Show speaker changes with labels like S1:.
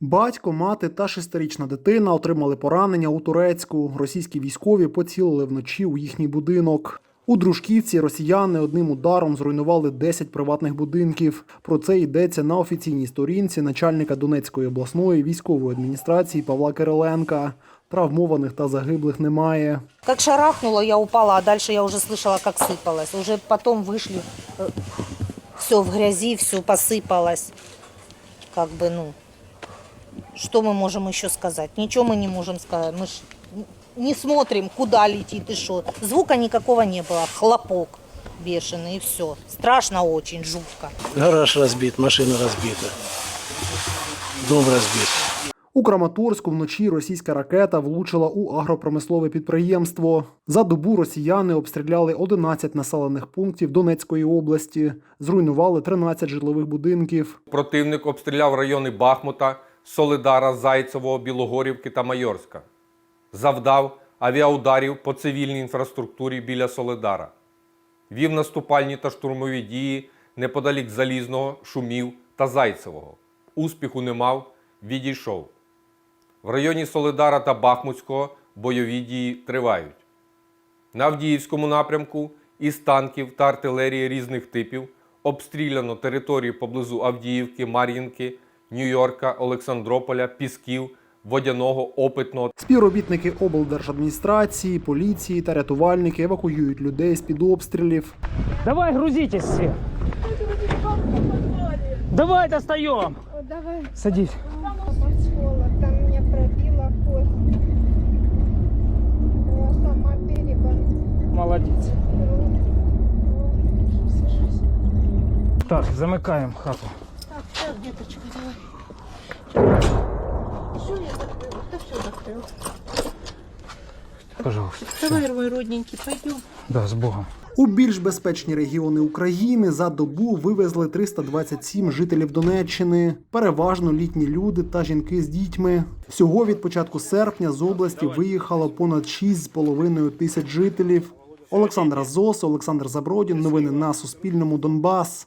S1: Батько, мати та шестирічна дитина отримали поранення у Турецьку. Російські військові поцілили вночі у їхній будинок. У Дружківці росіяни одним ударом зруйнували 10 приватних будинків. Про це йдеться на офіційній сторінці начальника Донецької обласної військової адміністрації Павла Кириленка. Травмованих та загиблих немає.
S2: Как шарахнуло, я упала, а дальше я уже слышала, как сыпалось. Уже потом вышли, все в грязи, все посыпалось. Как бы, ну, что мы можем еще сказать? Ничего мы не можем сказать. Мы ж не смотрим, куда летит и что. Звука никакого не было, хлопок бешеный и все. Страшно очень, жутко.
S3: Гараж разбит, машина разбита. Дом разбит.
S1: У Краматорську вночі російська ракета влучила у агропромислове підприємство. За добу росіяни обстріляли 11 населених пунктів Донецької області, зруйнували 13 житлових будинків.
S4: Противник обстріляв райони Бахмута, Солидара, Зайцевого, Білогорівки та Майорська. Завдав авіаударів по цивільній інфраструктурі біля Солидара. Вів наступальні та штурмові дії неподалік Залізного, Шумів та Зайцевого. Успіху не мав, відійшов. В районі Солидара та Бахмутського бойові дії тривають. На Авдіївському напрямку із танків та артилерії різних типів обстріляно території поблизу Авдіївки, Мар'їнки, Нью-Йорка, Олександрополя, Пісків, Водяного, Опитного
S1: Співробітники облдержадміністрації, поліції та рятувальники евакуюють людей з під обстрілів.
S5: Давай, грузитесь все. Давай достаем.
S6: Давай
S5: Садись.
S6: осколок, там мне пробила кость. Я сама переболела.
S5: Молодец. Так, замыкаем хату.
S6: Деточка, давай. Все, я закрыла, да все закрыла.
S5: Пожалуйста.
S6: Давай, мой родненький, пойдем.
S5: Да, с Богом.
S1: У більш безпечні регіони України за добу вивезли 327 жителів Донеччини, переважно літні люди та жінки з дітьми. Всього від початку серпня з області виїхало понад 6,5 тисяч жителів. Олександр Азос, Олександр Забродін. Новини на Суспільному. Донбас.